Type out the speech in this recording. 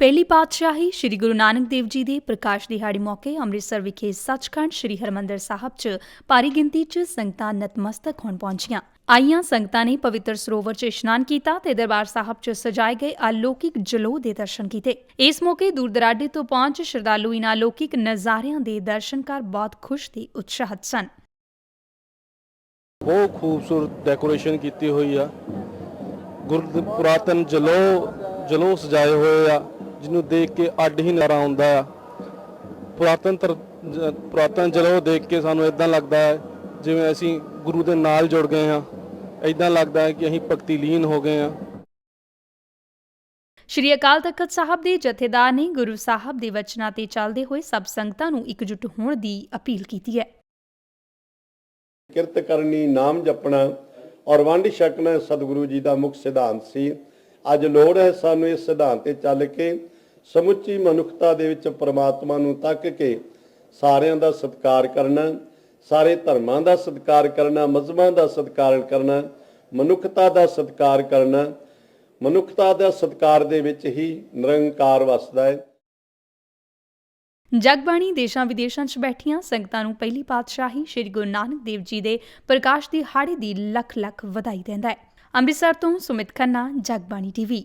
ਪਹਿਲੀ ਪਾਤਸ਼ਾਹੀ ਸ੍ਰੀ ਗੁਰੂ ਨਾਨਕ ਦੇਵ ਜੀ ਦੇ ਪ੍ਰਕਾਸ਼ ਦਿਹਾੜੇ ਮੌਕੇ ਅੰਮ੍ਰਿਤਸਰ ਵਿਖੇ ਸੱਚਖੰਡ ਸ੍ਰੀ ਹਰਮੰਦਰ ਸਾਹਿਬ 'ਚ ਭਾਰੀ ਗਿਣਤੀ 'ਚ ਸੰਗਤਾਂ ਨਤਮਸਤਕ ਹੋਣ ਪਹੁੰਚੀਆਂ। ਆਈਆਂ ਸੰਗਤਾਂ ਨੇ ਪਵਿੱਤਰ ਸਰੋਵਰ 'ਚ ਇਸ਼ਨਾਨ ਕੀਤਾ ਤੇ ਦਰਬਾਰ ਸਾਹਿਬ 'ਚ ਸਜਾਏ ਗਏ ਅਲੌਕਿਕ ਜਲੋ ਦੇ ਦਰਸ਼ਨ ਕੀਤੇ। ਇਸ ਮੌਕੇ ਦੂਰ ਦਰਾਡੇ ਤੋਂ ਪਹੁੰਚ ਸ਼ਰਧਾਲੂ ਇਨ੍ਹਾਂ ਅਲੌਕਿਕ ਨਜ਼ਾਰਿਆਂ ਦੇ ਦਰਸ਼ਨ ਕਰ ਬਹੁਤ ਖੁਸ਼ ਤੇ ਉਤਸ਼ਾਹਤ ਸਨ। ਬਹੁਤ ਖੂਬਸੂਰਤ ਡੈਕੋਰੇਸ਼ਨ ਕੀਤੀ ਹੋਈ ਆ। ਗੁਰ ਜਲੋ ਜਲੋ ਸਜਾਏ ਹੋਏ ਆ ਜਿਹਨੂੰ ਦੇਖ ਕੇ ਅੱਡ ਹੀ ਨਜ਼ਾਰਾ ਆਉਂਦਾ ਆ। ਪੁਰਾਤਨ ਪੁਰਾਤਨ ਜਲੋ ਦੇਖ ਕੇ ਸਾਨੂੰ ਇਦਾਂ ਲੱਗਦਾ ਹੈ ਜਿਵੇਂ ਅਸੀਂ ਗੁਰੂ ਦੇ ਨਾਲ ਜੁੜ ਗਏ ਹਾਂ। ਇਦਾਂ ਲੱਗਦਾ ਹੈ ਕਿ ਅਸੀਂ ਭਗਤੀ ਲੀਨ ਹੋ ਗਏ ਹਾਂ। ਸ਼੍ਰੀ ਅਕਾਲ ਤਖਤ ਸਾਹਿਬ ਦੇ ਜਥੇਦਾਰ ਨੇ ਗੁਰੂ ਸਾਹਿਬ ਦੇ ਵਚਨਾਂ ਤੇ ਚੱਲਦੇ ਹੋਏ ਸਭ ਸੰਗਤਾਂ ਨੂੰ ਇਕਜੁੱਟ ਹੋਣ ਦੀ ਅਪੀਲ ਕੀਤੀ ਹੈ। ਕਿਰਤ ਕਰਨੀ ਨਾਮ ਜਪਣਾ ਔਰ ਵੰਡ ਛਕਣਾ ਸਤਿਗੁਰੂ ਜੀ ਦਾ ਮੁੱਖ ਸਿਧਾਂਤ ਸੀ। ਅੱਜ ਲੋੜ ਹੈ ਸਾਨੂੰ ਇਸ ਸਿਧਾਂਤ ਤੇ ਚੱਲ ਕੇ ਸਮੁੱਚੀ ਮਨੁੱਖਤਾ ਦੇ ਵਿੱਚ ਪ੍ਰਮਾਤਮਾ ਨੂੰ ਤੱਕ ਕੇ ਸਾਰਿਆਂ ਦਾ ਸਤਿਕਾਰ ਕਰਨਾ, ਸਾਰੇ ਧਰਮਾਂ ਦਾ ਸਤਿਕਾਰ ਕਰਨਾ, ਮਜ਼ਹਬਾਂ ਦਾ ਸਤਿਕਾਰ ਕਰਨਾ, ਮਨੁੱਖਤਾ ਦਾ ਸਤਿਕਾਰ ਕਰਨਾ, ਮਨੁੱਖਤਾ ਦਾ ਸਤਿਕਾਰ ਦੇ ਵਿੱਚ ਹੀ ਨਿਰੰਕਾਰ ਵਸਦਾ ਹੈ। ਜਗਬਾਣੀ ਦੇਸ਼ਾਂ ਵਿਦੇਸ਼ਾਂ 'ਚ ਬੈਠੀਆਂ ਸੰਗਤਾਂ ਨੂੰ ਪਹਿਲੀ ਪਾਤਸ਼ਾਹੀ ਸ੍ਰੀ ਗੁਰੂ ਨਾਨਕ ਦੇਵ ਜੀ ਦੇ ਪ੍ਰਕਾਸ਼ ਦੀ ਹਾੜੀ ਦੀ ਲੱਖ ਲੱਖ ਵਧਾਈ ਦਿੰਦਾ ਹੈ। ਅੰਮ੍ਰਿਤਸਰ ਤੋਂ ਸੁਮਿਤ ਖੰਨਾ, ਜਗਬਾਣੀ ਟੀਵੀ।